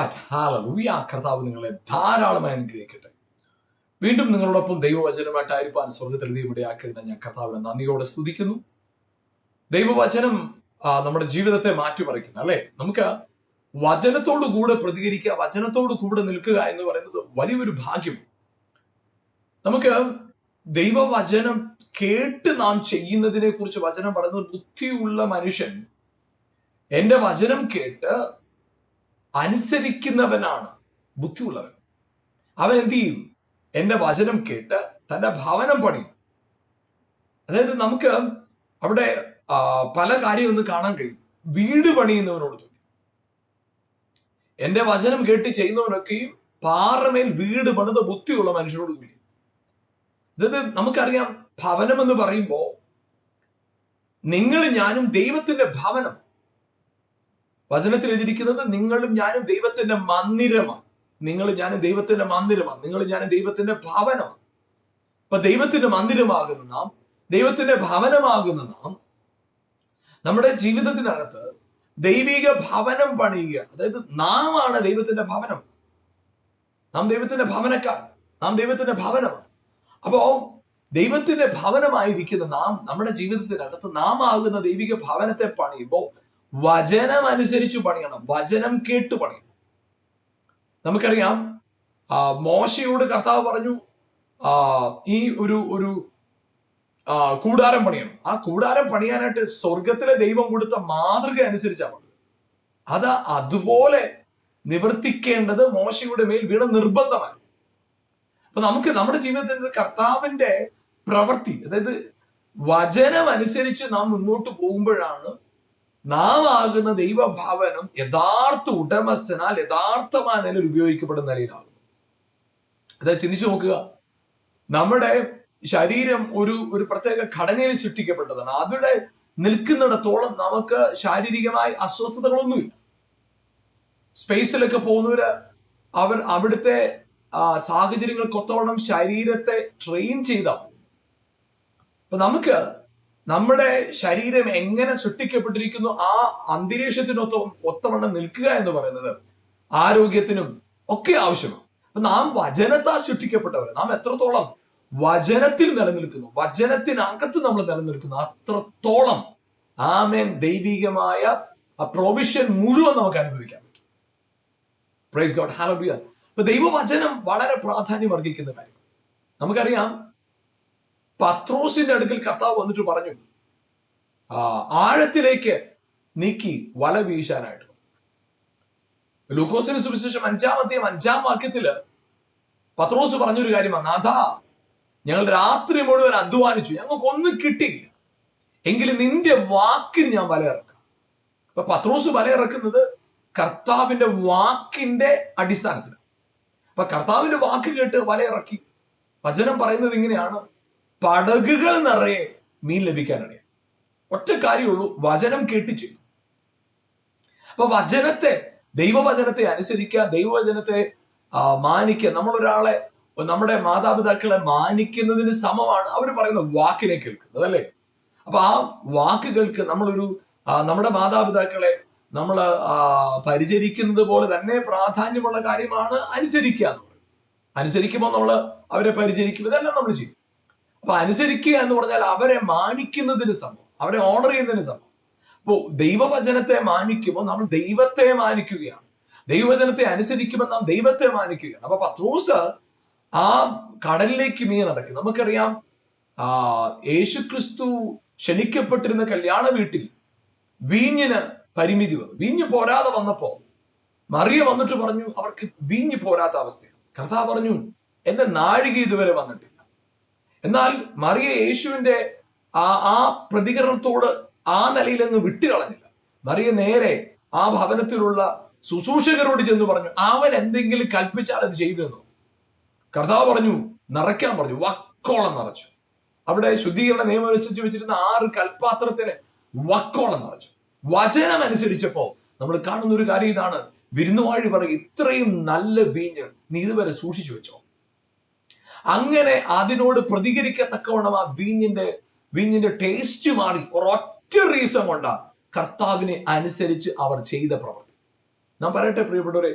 God ഹാലൂയ കർത്താവ് നിങ്ങളെ ധാരാളമായി അനുഗ്രഹിക്കട്ടെ. വീണ്ടും നിങ്ങളോടൊപ്പം ദൈവവചനമായിട്ടായിരിക്കാൻ സ്വർഗത്തിൽ ദൈവമിടയാക്കിയതിനെ ഞാൻ കർത്താവിനെ നന്ദിയോടെ സ്തുതിക്കുന്നു. ദൈവവചനം നമ്മുടെ ജീവിതത്തെ മാറ്റിമറിക്കുന്നു അല്ലെ? നമുക്ക് വചനത്തോടു കൂടെ പ്രതികരിക്കുക വചനത്തോടു കൂടെ നിൽക്കുക എന്ന് പറയുന്നത് വലിയൊരു ഭാഗ്യം. നമുക്ക് ദൈവവചനം കേട്ട് നാം ചെയ്യുന്നതിനെ കുറിച്ച് വചനം പറയുന്നത് ബുദ്ധിയുള്ള മനുഷ്യൻ എന്റെ വചനം കേട്ട് അനുസരിക്കുന്നവനാണ് ബുദ്ധിയുള്ളവൻ. അവൻ എന്ത് ചെയ്യും? എന്റെ വചനം കേട്ട് തന്റെ ഭവനം പണിയും. അതായത് നമുക്ക് അവിടെ പല കാര്യം ഒന്ന് കാണാൻ കഴിയും. വീട് പണിയുന്നവനോട് തോന്നി എന്റെ വചനം കേട്ട് ചെയ്യുന്നവനൊക്കെയും പാറമേൽ വീട് പണിത ബുദ്ധിയുള്ള മനുഷ്യരോട് കൂടി അതായത് നമുക്കറിയാം ഭവനം എന്ന് പറയുമ്പോ നിങ്ങൾ ഞാനും ദൈവത്തിന്റെ ഭവനം വചനത്തിൽ എഴുതിയിരിക്കുന്നത് നിങ്ങളും ഞാനും ദൈവത്തിന്റെ മന്ദിരമാണ്. നിങ്ങൾ ഞാനും ദൈവത്തിന്റെ മന്ദിരമാണ്. നിങ്ങൾ ഞാനും ദൈവത്തിന്റെ ഭവനമാണ്. അപ്പൊ ദൈവത്തിന്റെ മന്ദിരമാകുന്ന നാം ദൈവത്തിന്റെ ഭവനമാകുന്ന നാം നമ്മുടെ ജീവിതത്തിനകത്ത് ദൈവിക ഭവനം പണിയുക. അതായത് നാം ആണ് ദൈവത്തിന്റെ ഭവനം. നാം ദൈവത്തിന്റെ ഭവനക്കാർ നാം ദൈവത്തിന്റെ ഭവനമാണ്. അപ്പോ ദൈവത്തിന്റെ ഭവനമായിരിക്കുന്ന നാം നമ്മുടെ ജീവിതത്തിനകത്ത് നാം ആകുന്ന ദൈവിക ഭവനത്തെ പണിയുമ്പോൾ വചനം അനുസരിച്ച് പണിയണം. വചനം കേട്ട് പണിയണം. നമുക്കറിയാം മോശയോട് കർത്താവ് പറഞ്ഞു ഈ ഒരു ഒരു കൂടാരം പണിയണം. ആ കൂടാരം പണിയാനായിട്ട് സ്വർഗത്തിലെ ദൈവം കൊടുത്ത മാതൃക അനുസരിച്ചാണ് പണിത്. അത് അതുപോലെ നിവർത്തിക്കേണ്ടത് മോശയുടെ മേൽ വീണ നിർബന്ധമായി അപ്പൊ നമുക്ക് നമ്മുടെ ജീവിതത്തിൽ കർത്താവിന്റെ പ്രവൃത്തി അതായത് വചനം അനുസരിച്ച് നാം മുന്നോട്ട് പോകുമ്പോഴാണ് നാം ആകുന്ന ദൈവഭാവനം യഥാർത്ഥ ഉടമസ്ഥനാൽ യഥാർത്ഥമായ നിലയിൽ ഉപയോഗിക്കപ്പെടുന്ന നിലയിലാകും അതായത് ചിന്തിച്ചു നോക്കുക നമ്മുടെ ശരീരം ഒരു ഒരു പ്രത്യേക ഘടനയിൽ സൃഷ്ടിക്കപ്പെട്ടതാണ്. അവിടെ നിൽക്കുന്നിടത്തോളം നമുക്ക് ശാരീരികമായി അസ്വസ്ഥതകളൊന്നുമില്ല. സ്പേസിലൊക്കെ പോകുന്നവര് അവർ അവിടുത്തെ സാഹചര്യങ്ങൾക്കൊത്തോളം ശരീരത്തെ ട്രെയിൻ ചെയ്താൽ അപ്പൊ നമുക്ക് നമ്മുടെ ശരീരം എങ്ങനെ സൃഷ്ടിക്കപ്പെട്ടിരിക്കുന്നു ആ അന്തരീക്ഷത്തിനൊത്തവും ഒത്തവണ്ണം നിൽക്കുക എന്ന് പറയുന്നത് ആരോഗ്യത്തിനും ഒക്കെ ആവശ്യമാണ്. അപ്പൊ നാം വചനത്താൽ സൃഷ്ടിക്കപ്പെട്ടവർ നാം എത്രത്തോളം വചനത്തിൽ നിലനിൽക്കുന്നു വചനത്തിനകത്ത് നമ്മൾ നിലനിൽക്കുന്നു അത്രത്തോളം ആമേൻ ദൈവികമായ ആ പ്രൊവിഷൻ മുഴുവൻ നമുക്ക് അനുഭവിക്കാൻ പറ്റും. പ്രൈസ് ഗോഡ് ഹാലബിയ അപ്പൊ ദൈവവചനം വളരെ പ്രാധാന്യം അർഹിക്കുന്ന കാര്യം. നമുക്കറിയാം പത്രോസിന്റെ അടുക്കൽ കർത്താവ് വന്നിട്ട് പറഞ്ഞു ആ, ആഴത്തിലേക്ക് നീക്കി വല വീശാനായിട്ട്. ലൂക്കോസിന് സുവിശേഷം അഞ്ചാമത്തെയും അഞ്ചാം വാക്യത്തിൽ പത്രോസ് പറഞ്ഞൊരു കാര്യമാണ് നാഥ ഞങ്ങൾ രാത്രി മുഴുവൻ അധ്വാനിച്ചു ഞങ്ങൾക്ക് ഒന്നും കിട്ടിയില്ല. എങ്കിലും നിന്റെ വാക്കിന് ഞാൻ വല ഇറക്കാം. അപ്പൊ പത്രോസ് വല ഇറക്കുന്നത് കർത്താവിന്റെ വാക്കിന്റെ അടിസ്ഥാനത്തിൽ അപ്പൊ കർത്താവിന്റെ വാക്ക് കേട്ട് വല ഇറക്കി. വചനം പറയുന്നത് ഇങ്ങനെയാണ് പടകുകൾ നിറയെ മീൻ ലഭിക്കാനാണ്. ഒറ്റ കാര്യമുള്ളൂ വചനം കേട്ട് ചെയ്യും. അപ്പൊ വചനത്തെ ദൈവവചനത്തെ അനുസരിക്കുക ദൈവവചനത്തെ മാനിക്കുക. നമ്മളൊരാളെ നമ്മുടെ മാതാപിതാക്കളെ മാനിക്കുന്നതിന് സമമാണ് അവർ പറയുന്ന വാക്കിനെ കേൾക്കുന്നത് അല്ലേ? അപ്പൊ ആ വാക്കുകൾക്ക് നമ്മളൊരു നമ്മുടെ മാതാപിതാക്കളെ നമ്മൾ പരിചരിക്കുന്നത് പോലെ തന്നെ പ്രാധാന്യമുള്ള കാര്യമാണ് അനുസരിക്കുക എന്നുള്ളത്. അനുസരിക്കുമ്പോൾ നമ്മൾ അവരെ പരിചരിക്കും ഇതെല്ലാം നമ്മൾ ചെയ്യും. അപ്പൊ അനുസരിക്കുക എന്ന് പറഞ്ഞാൽ അവരെ മാനിക്കുന്നതിന് സമം. അവരെ ഓണർ ചെയ്യുന്നതിന് സമം. അപ്പോ ദൈവവചനത്തെ മാനിക്കുമ്പോൾ നമ്മൾ ദൈവത്തെ മാനിക്കുകയാണ്. ദൈവവചനത്തെ അനുസരിക്കുമ്പോൾ നാം ദൈവത്തെ മാനിക്കുകയാണ്. അപ്പൊ പത്രോസ് ആ കടലിലേക്ക് മീൻ നടക്കും നമുക്കറിയാം ആ യേശുക്രിസ്തു ക്ഷണിക്കപ്പെട്ടിരുന്ന കല്യാണ വീട്ടിൽ വീഞ്ഞിന് പരിമിതി വന്നു. വീഞ്ഞ് പോരാതെ വന്നപ്പോ മറിയ വന്നിട്ട് പറഞ്ഞു അവർക്ക് വീഞ്ഞ് പോരാത്ത അവസ്ഥയാണ്. കർത്താവ് പറഞ്ഞു എന്റെ നാഴിക ഇതുവരെ വന്നിട്ടില്ല. എന്നാൽ മറിയ യേശുവിന്റെ ആ ആ പ്രതികരണത്തോട് ആ നിലയിൽ നിന്ന് വിട്ടുകളഞ്ഞില്ല. മറിയ നേരെ ആ ഭവനത്തിലുള്ള ശുശ്രൂഷകരോട് ചെന്ന് പറഞ്ഞു അവൻ എന്തെങ്കിലും കൽപ്പിച്ചാൽ അത് ചെയ്തെന്നു? കർത്താവ് പറഞ്ഞു നിറയ്ക്കാൻ പറഞ്ഞു വക്കോളം നിറച്ചു. അവിടെ ശുദ്ധീകരണ നിയമം അനുസരിച്ച് വെച്ചിരുന്ന ആറ് കൽപാത്രത്തിന് വക്കോളം നിറച്ചു. വചനം അനുസരിച്ചപ്പോ നമ്മൾ കാണുന്ന ഒരു കാര്യം ഇതാണ്. വിരുന്നുവാഴി പറയും ഇത്രയും നല്ല വീഞ്ഞ് നീ ഇതുവരെ സൂക്ഷിച്ചു വെച്ചോ? അങ്ങനെ അതിനോട് പ്രതികരിക്കത്തക്കവണ്ണം ആ വീഞ്ഞിന്റെ വീഞ്ഞിന്റെ ടേസ്റ്റ് മാറി. ഒരൊറ്റ റീസൺ കൊണ്ടാ കർത്താവിനെ അനുസരിച്ച് അവർ ചെയ്ത പ്രവൃത്തി. ഞാൻ പറയട്ടെ പ്രിയപ്പെട്ടവരെ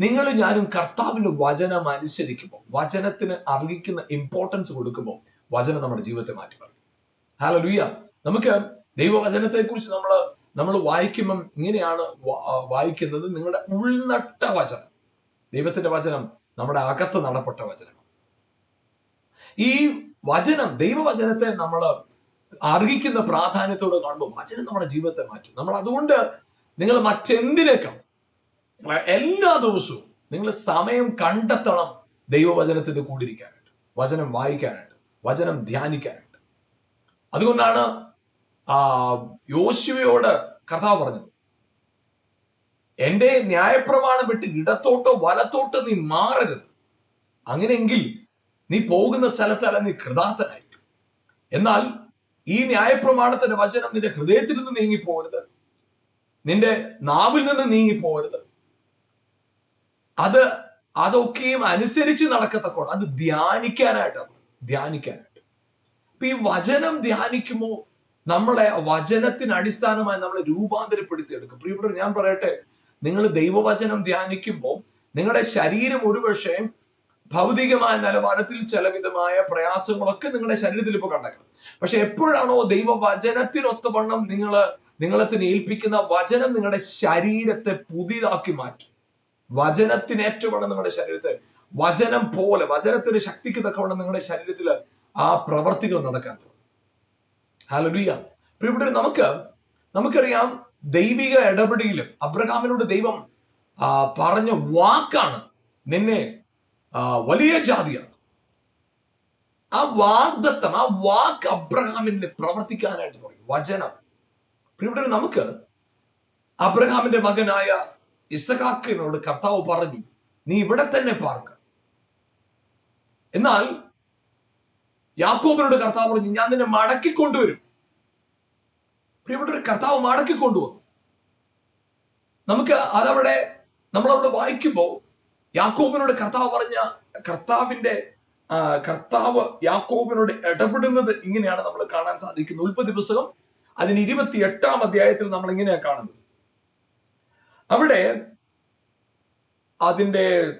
നിങ്ങൾ ഞാനും കർത്താവിന്റെ വചനം അനുസരിക്കുമ്പോൾ വചനത്തിന് അർഹിക്കുന്ന ഇമ്പോർട്ടൻസ് കൊടുക്കുമ്പോൾ വചനം നമ്മുടെ ജീവിതത്തെ മാറ്റി പറയും ഹലോ ലൂയ നമുക്ക് ദൈവവചനത്തെ കുറിച്ച് നമ്മൾ നമ്മൾ വായിക്കുമ്പം ഇങ്ങനെയാണ് വായിക്കുന്നത് നിങ്ങളുടെ ഉൾനട്ട വചനം. ദൈവത്തിന്റെ വചനം നമ്മുടെ അകത്ത് നടപ്പെട്ട വചനം. ഈ വചനം ദൈവവചനത്തെ നമ്മൾ അർഹിക്കുന്ന പ്രാധാന്യത്തോട് കാണുമ്പോൾ വചനം നമ്മുടെ ജീവിതത്തെ മാറ്റും. നമ്മൾ അതുകൊണ്ട് നിങ്ങൾ മറ്റെന്തിനേക്കാൾ എല്ലാ ദിവസവും നിങ്ങൾ സമയം കണ്ടെത്തണം ദൈവവചനത്തിന്റെ കൂടിരിക്കാനായിട്ട് വചനം വായിക്കാനായിട്ട് വചനം ധ്യാനിക്കാനായിട്ട്. അതുകൊണ്ടാണ് ആ യോശുവയോട് കർത്താവ് പറഞ്ഞത് എന്റെ ന്യായപ്രമാണം വിട്ട് ഇടത്തോട്ടോ വലത്തോട്ടോ നീ മാറരുത്. അങ്ങനെയെങ്കിൽ നീ പോകുന്ന സ്ഥലത്തല്ല നീ കൃതാർത്ഥനായിരിക്കും എന്നാൽ ഈ ന്യായപ്രമാണത്തിന്റെ വചനം നിന്റെ ഹൃദയത്തിൽ നിന്ന് നീങ്ങിപ്പോകരുത് നിന്റെ നാവിൽ നിന്ന് നീങ്ങിപ്പോകരുത് അത് അതൊക്കെയും അനുസരിച്ച് നടക്കത്തക്കോണം അത് ധ്യാനിക്കാനായിട്ടാണ് ധ്യാനിക്കാനായിട്ട്. അപ്പൊ ഈ വചനം ധ്യാനിക്കുമ്പോൾ നമ്മളെ വചനത്തിന് അടിസ്ഥാനമായി നമ്മളെ രൂപാന്തരപ്പെടുത്തി എടുക്കും പ്രിയപ്പെട്ടവർ ഞാൻ പറയട്ടെ നിങ്ങൾ ദൈവവചനം ധ്യാനിക്കുമ്പോൾ നിങ്ങളുടെ ശരീരം ഒരുപക്ഷെ ഭൗതികമായ നിലവാരത്തിൽ ചിലവിധമായ പ്രയാസങ്ങളൊക്കെ നിങ്ങളുടെ ശരീരത്തിൽ ഇപ്പോൾ കണ്ടേക്കാം പക്ഷെ എപ്പോഴാണോ ദൈവവചനത്തിനൊത്തവണ്ണം നിങ്ങൾ നിങ്ങളെ തന്നെ ഏൽപ്പിക്കുന്ന വചനം നിങ്ങളുടെ ശരീരത്തെ പുതിയതാക്കി മാറ്റും. വചനത്തിന് ഏറ്റവും നിങ്ങളുടെ ശരീരത്തെ. വചനം പോലെ വചനത്തിന്റെ ശക്തിക്ക് തക്കവണ്ണം നിങ്ങളുടെ ശരീരത്തിൽ ആ പ്രവർത്തികൾ നടക്കാൻ തുടങ്ങും. ഹലലുയ പ്രിയപ്പെട്ടവർ നമുക്ക് നമുക്കറിയാം ദൈവിക ഇടപെടിയിലും അബ്രഹാമിനോട് ദൈവം പറഞ്ഞ വാക്കാണ് നിന്നെ വലിയ ജാതിയാണ്. ആ വാഗ്ദത്തം ആ വാക്ക് അബ്രഹാമിന് പ്രവർത്തിക്കാനായിട്ട് പറയും വചനം. ഇവിടെ നമുക്ക് അബ്രഹാമിന്റെ മകനായ ഇസഹാക്കിനോട് കർത്താവ് പറഞ്ഞു നീ ഇവിടെ തന്നെ പാർക്ക. എന്നാൽ യാക്കോബിനോട് കർത്താവ് പറഞ്ഞു ഞാൻ നിന്നെ മടക്കി കൊണ്ടുവരും. പ്രിയപ്പെട്ട കർത്താവ് മടക്കി കൊണ്ടുവന്നു. നമുക്ക് അതവിടെ നമ്മളവിടെ വായിക്കുമ്പോൾ യാക്കോബിനോട് കർത്താവ് പറഞ്ഞ കർത്താവിന്റെ കർത്താവ് യാക്കോബിനോട് ഇടപെടുന്നത് ഇങ്ങനെയാണ് നമ്മൾ കാണാൻ സാധിക്കുന്നത്. ഉൽപ്പത്തി പുസ്തകം അതിന് ഇരുപത്തി എട്ടാം അധ്യായത്തിൽ നമ്മൾ ഇങ്ങനെയാണ് കാണുന്നത്. അവിടെ അതിന്റെ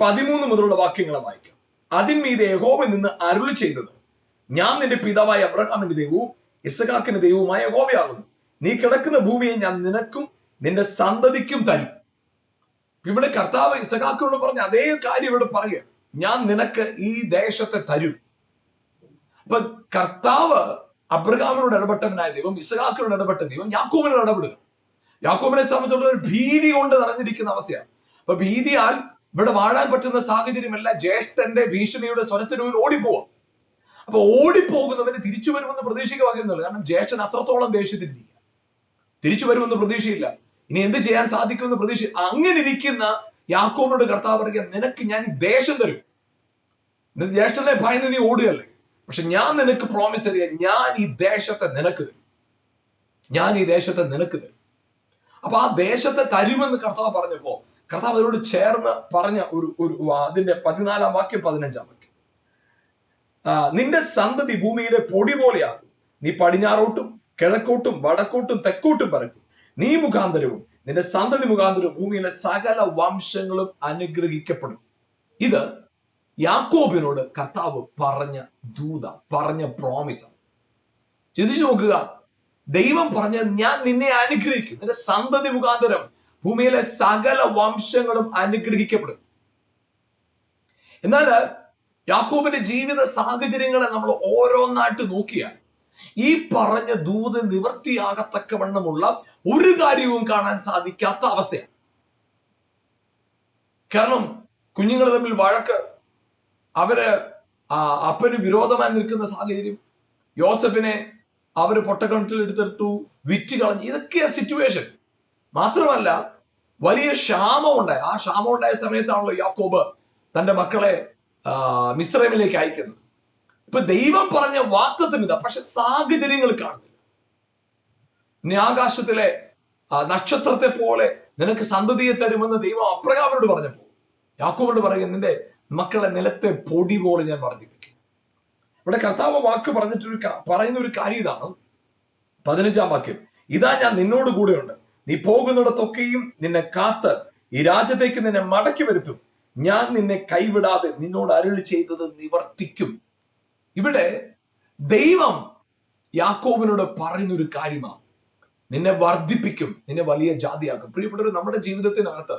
പതിമൂന്ന് മുതലുള്ള വാക്യങ്ങളെ വായിക്കാം. അതിന്മീതെ യഹോവ നിന്ന് അരുൾ ചെയ്തത്. ഞാൻ നിന്റെ പിതാവായ അബ്രഹാമിന്റെ ദൈവവും ഇസഖാക്കിന്റെ ദൈവവുമായ യഹോവയാകുന്നു. നീ കിടക്കുന്ന ഭൂമിയെ ഞാൻ നിനക്കും നിന്റെ സന്തതിക്കും തരും. ഇവിടെ കർത്താവ് ഇസഹാക്കിനോട് പറഞ്ഞ അതേ കാര്യം ഇവിടെ പറയുക. ഞാൻ നിനക്ക് ഈ ദേശത്തെ തരും. അപ്പൊ കർത്താവ് അബ്രഹാമിനോട് ഇടപെട്ടവനായ ദൈവം ഇസഹാക്കിനോട് ഇടപെട്ട ദൈവം യാക്കോബിനോട് ഇടപെടുക. യാക്കോബിനെ സംബന്ധിച്ചുള്ള ഒരു ഭീതി കൊണ്ട് നിറഞ്ഞിരിക്കുന്ന അവസ്ഥയാണ്. അപ്പൊ ഭീതിയാൽ ഇവിടെ വാഴാൻ പറ്റുന്ന സാഹചര്യമല്ല. ജ്യേഷ്ഠന്റെ ഭീഷണിയുടെ സ്വരത്തിനുള്ളിൽ ഓടിപ്പോവാം. അപ്പൊ ഓടിപ്പോകുന്നവന് തിരിച്ചു വരുമെന്ന് പ്രതീക്ഷിക്കുക കാരണം ജ്യേഷ്ഠൻ അത്രത്തോളം ദേഷ്യത്തിലിരിക്കുക. തിരിച്ചു വരുമെന്ന് പ്രതീക്ഷയില്ല. ഇനി എന്ത് ചെയ്യാൻ സാധിക്കുമെന്ന് പ്രതീക്ഷ അങ്ങനെ ഇരിക്കുന്ന യാക്കോബിനോട് കർത്താവ് പറയുക നിനക്ക് ഞാൻ ഈ ദേശം തരും. നിന്റെ ജ്യേഷ്ഠനെ ഭയന്ന് നീ ഓടുകയല്ലേ. പക്ഷെ ഞാൻ നിനക്ക് പ്രോമിസ് തരിക ഞാൻ ഈ ദേശത്തെ നിനക്ക് തരും. ഞാൻ ഈ ദേശത്തെ നിനക്ക് തരും. അപ്പൊ ആ ദേശത്തെ തരുമെന്ന് കർത്താവ് പറഞ്ഞപ്പോ കർത്താവ് അതിനോട് ചേർന്ന് പറഞ്ഞ ഒരു ഒരു അതിന്റെ പതിനാലാം വാക്യം പതിനഞ്ചാം വാക്യം. നിന്റെ സന്തതി ഭൂമിയിലെ പൊടി പോലെയാകും. നീ പടിഞ്ഞാറോട്ടും കിഴക്കോട്ടും വടക്കോട്ടും തെക്കോട്ടും പരക്കും നീ മുഖാന്തരവും നിന്റെ സന്തതി മുഖാന്തരവും ഭൂമിയിലെ സകല വംശങ്ങളും അനുഗ്രഹിക്കപ്പെടും. ഇത് യാക്കോബിനോട് കർത്താവ് പറഞ്ഞ ദൂത പറഞ്ഞ പ്രോമിസ് ചിന്തിച്ചു നോക്കുക ദൈവം പറഞ്ഞ ഞാൻ നിന്നെ അനുഗ്രഹിക്കും. നിന്റെ സന്തതി മുഖാന്തരം ഭൂമിയിലെ സകല വംശങ്ങളും അനുഗ്രഹിക്കപ്പെടും. എന്നാൽ യാക്കോബിന്റെ ജീവിത സാഹചര്യങ്ങളെ നമ്മൾ ഓരോന്നായിട്ട് നോക്കിയാൽ ഈ പറഞ്ഞ ദൂത് നിവൃത്തിയാകത്തക്കവണ്ണമുള്ള ഒരു കാര്യവും കാണാൻ സാധിക്കാത്ത അവസ്ഥയാണ്. കാരണം കുഞ്ഞുങ്ങൾ തമ്മിൽ വഴക്ക് അവർ അപ്പന് വിരോധമായി നിൽക്കുന്ന സാഹചര്യം യോസഫിനെ അവർ പൊട്ടക്കണത്തിൽ എടുത്തിട്ടു വിറ്റ് കളഞ്ഞു ഇതൊക്കെയാ സിറ്റുവേഷൻ മാത്രമല്ല വലിയ ക്ഷാമം ഉണ്ടായി. ആ ക്ഷാമം ഉണ്ടായ സമയത്താണല്ലോ യാക്കോബ് തന്റെ മക്കളെ മിസ്രൈമിലേക്ക് അയക്കുന്നത്. ഇപ്പൊ ദൈവം പറഞ്ഞ വാക്തത്തിന് ഇതാ പക്ഷെ സാഹചര്യങ്ങൾ കാണുന്നില്ല. നീ ആകാശത്തിലെ നക്ഷത്രത്തെ പോലെ നിനക്ക് സന്തതിയെ തരുമെന്ന് ദൈവം അപ്രകാമനോട് പറഞ്ഞപ്പോ യാക്കോബോട് പറയുക നിന്റെ മക്കളെ നിലത്തെ പൊടി പോലെ ഞാൻ വർദ്ധിപ്പിക്കും. ഇവിടെ കർത്താവ് വാക്ക് പറഞ്ഞിട്ടൊരു പറയുന്ന ഒരു കാര്യം ഇതാണ് പതിനഞ്ചാം വാക്യം ഇതാ ഞാൻ നിന്നോട് കൂടെയുണ്ട്. നീ പോകുന്നിടത്തൊക്കെയും നിന്നെ കാത്ത് ഈ രാജ്യത്തേക്ക് നിന്നെ മടക്കി വരുത്തും. ഞാൻ നിന്നെ കൈവിടാതെ നിന്നോട് അരുളി ചെയ്തത് നിവർത്തിക്കും. ഇവിടെ ദൈവം യാക്കോബിനോട് പറയുന്ന ഒരു കാര്യമാണ്. നിന്നെ വർദ്ധിപ്പിക്കും നിന്നെ വലിയ ജാതിയാക്കും. പ്രിയപ്പെട്ടവർ നമ്മുടെ ജീവിതത്തിനകത്ത്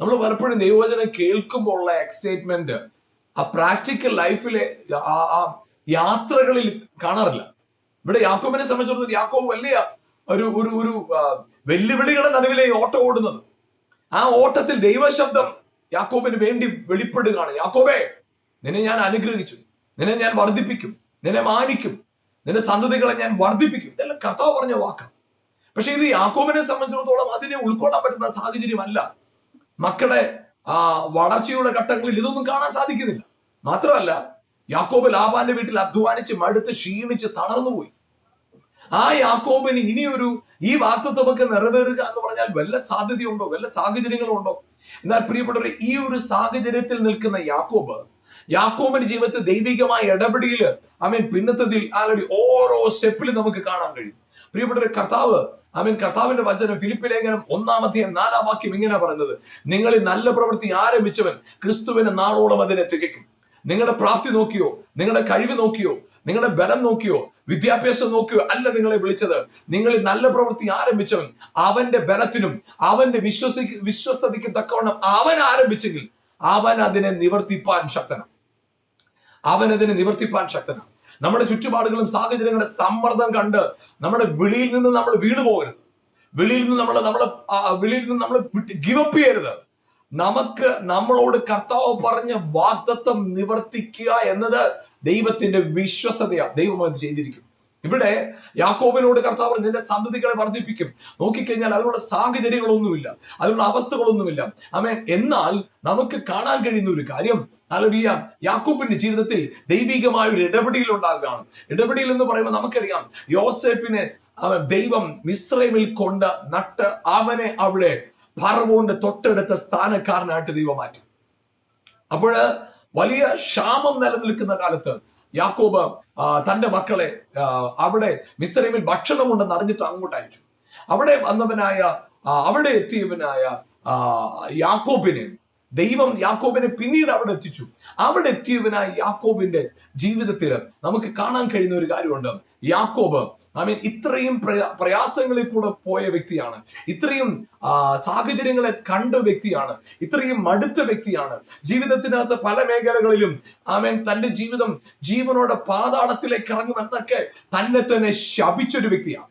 നമ്മൾ പലപ്പോഴും ദൈവവചനം കേൾക്കുമ്പോൾ ഉള്ള എക്സൈറ്റ്മെന്റ് ആ പ്രാക്ടിക്കൽ ലൈഫിലെ ആ യാത്രകളിൽ കാണാറില്ല. ഇവിടെ യാക്കോബിനെ സംബന്ധിച്ചിടത്തോളം യാക്കോബ് വലിയ ഒരു ഒരു ഒരു വെല്ലുവിളികളെ വെല്ലുവിളികളുടെ നടുവിലെ ഓട്ടം ഓടുന്നത്. ആ ഓട്ടത്തിൽ ദൈവശബ്ദം യാക്കോബിന് വേണ്ടി വെളിപ്പെടുകയാണ്. യാക്കോബേ നിന്നെ ഞാൻ അനുഗ്രഹിച്ചു. നിന്നെ ഞാൻ വർദ്ധിപ്പിക്കും. നിന്നെ മാനിക്കും. നിന്റെ സന്തതികളെ ഞാൻ വർദ്ധിപ്പിക്കും. ഇതെല്ലാം കർത്താവ് പറഞ്ഞ വാക്കാണ് പക്ഷെ ഇത് യാക്കോബിനെ സംബന്ധിച്ചിടത്തോളം അതിനെ ഉൾക്കൊള്ളാൻ പറ്റുന്ന സാഹചര്യമല്ല. മക്കളുടെ ആ വളർച്ചയുടെ ഘട്ടങ്ങളിൽ ഇതൊന്നും കാണാൻ സാധിക്കുന്നില്ല. മാത്രമല്ല യാക്കോബ് ലാബാന്റെ വീട്ടിൽ അധ്വാനിച്ച് മടുത്ത് ക്ഷീണിച്ച് തളർന്നുപോയി ആ യാക്കോബിന് ഇനിയൊരു ഈ വാക്തത്വമൊക്കെ നിറവേറുക എന്ന് പറഞ്ഞാൽ വല്ല സാധ്യതയുണ്ടോ? വല്ല സാഹചര്യങ്ങളുണ്ടോ? എന്നാൽ പ്രിയപ്പെട്ടവരെ ഈ ഒരു സാഹചര്യത്തിൽ നിൽക്കുന്ന യാക്കോബ് യാക്കോബിന്റെ ജീവിതത്തിൽ ദൈവികമായ ഇടപെടിയിൽ അമീൻ പിന്നത്തതിൽ ആ ഓരോ സ്റ്റെപ്പിലും നമുക്ക് കാണാൻ കഴിയും. പ്രിയപ്പെട്ടൊരു കർത്താവ് അമീൻ കർത്താവിന്റെ വചനം ഫിലിപ്പ് ലേഖനം ഒന്നാമത്തെ നാലാം വാക്യം ഇങ്ങനെ പറഞ്ഞത് നിങ്ങളിൽ നല്ല പ്രവൃത്തി ആരംഭിച്ചവൻ ക്രിസ്തുവിനെ നാളോളം അതിനെ തികയ്ക്കും. നിങ്ങളുടെ പ്രാപ്തി നോക്കിയോ നിങ്ങളുടെ കഴിവ് നോക്കിയോ നിങ്ങളുടെ ബലം നോക്കിയോ വിദ്യാഭ്യാസം നോക്കിയോ അല്ല നിങ്ങളെ വിളിച്ചത്. നിങ്ങളിൽ നല്ല പ്രവൃത്തി ആരംഭിച്ചവൻ അവന്റെ ബലത്തിനും അവന്റെ വിശ്വസി വിശ്വസതയ്ക്കും തക്കവണ്ണം അവൻ ആരംഭിച്ചെങ്കിൽ അവൻ അതിനെ നിവർത്തിപ്പാൻ ശക്തനാണ്. അവൻ അതിനെ നിവർത്തിപ്പാൻ ശക്തനാണ്. നമ്മുടെ ചുറ്റുപാടുകളും സാഹചര്യങ്ങളുടെ സമ്മർദ്ദം കണ്ട് നമ്മുടെ വിളിയിൽ നിന്ന് നമ്മൾ വീണു പോകരുത്. വെളിയിൽ നിന്ന് നമ്മൾ നമ്മൾ വെളിയിൽ നിന്ന് നമ്മൾ ഗിവപ്പ് ചെയ്യരുത്. നമുക്ക് നമ്മളോട് കർത്താവ് പറഞ്ഞ വാഗ്ദത്വം നിവർത്തിക്കുക എന്നത് ദൈവത്തിന്റെ വിശ്വസതയാണ്. ദൈവം അത് ചെയ്തിരിക്കും ഇവിടെ യാക്കോബിനോട് കർത്താവ് നിന്റെ സന്തതികളെ വർദ്ധിപ്പിക്കും. നോക്കിക്കഴിഞ്ഞാൽ അതിനുള്ള സാഹചര്യങ്ങളൊന്നുമില്ല അതിനുള്ള അവസ്ഥകളൊന്നുമില്ല. അമേ എന്നാൽ നമുക്ക് കാണാൻ കഴിയുന്ന ഒരു കാര്യം അലോലിയ യാക്കോബിന്റെ ജീവിതത്തിൽ ദൈവികമായ ഒരു ഇടപെടിയിൽ ഉണ്ടാകുകയാണ്. ഇടപെടിയിൽ എന്ന് പറയുമ്പോൾ നമുക്കറിയാം യോസെഫിനെ അവൻ ദൈവം മിശ്രമിൽ കൊണ്ട് നട്ട് അവനെ അവിടെ ഭർവോന്റെ തൊട്ടടുത്ത സ്ഥാനക്കാരനായിട്ട് ദൈവം മാറ്റി. അപ്പോൾ വലിയ ക്ഷാമം നിലനിൽക്കുന്ന കാലത്ത് യാക്കോബ് തന്റെ മക്കളെ അവിടെ മിസ്രൈമിൽ ഭക്ഷണം ഉണ്ടെന്ന് അറിഞ്ഞിട്ട് അങ്ങോട്ട് അയച്ചു. അവിടെ വന്നവനായ അവിടെ എത്തിയവനായ യാക്കോബിനെ ദൈവം യാക്കോബിനെ പിന്നീട് അവിടെ എത്തിച്ചു. അവിടെ എത്തിയവനായ യാക്കോബിന്റെ ജീവിതത്തിൽ നമുക്ക് കാണാൻ കഴിയുന്ന ഒരു കാര്യമുണ്ട്. യാക്കോബ് ഐ മീൻ ഇത്രയും പ്രയാ- പ്രയാസങ്ങളിൽ കൂടെ പോയ വ്യക്തിയാണ്. ഇത്രയും സാഹചര്യങ്ങളെ കണ്ട വ്യക്തിയാണ്. ഇത്രയും മടുത്ത വ്യക്തിയാണ്. ജീവിതത്തിനകത്ത് പല മേഖലകളിലും ആമേൻ തന്റെ ജീവിതം ജീവനോടെ പാതാളത്തിലേക്ക് ഇറങ്ങും എന്നൊക്കെ തന്നെ തന്നെ ശപിച്ചൊരു വ്യക്തിയാണ്.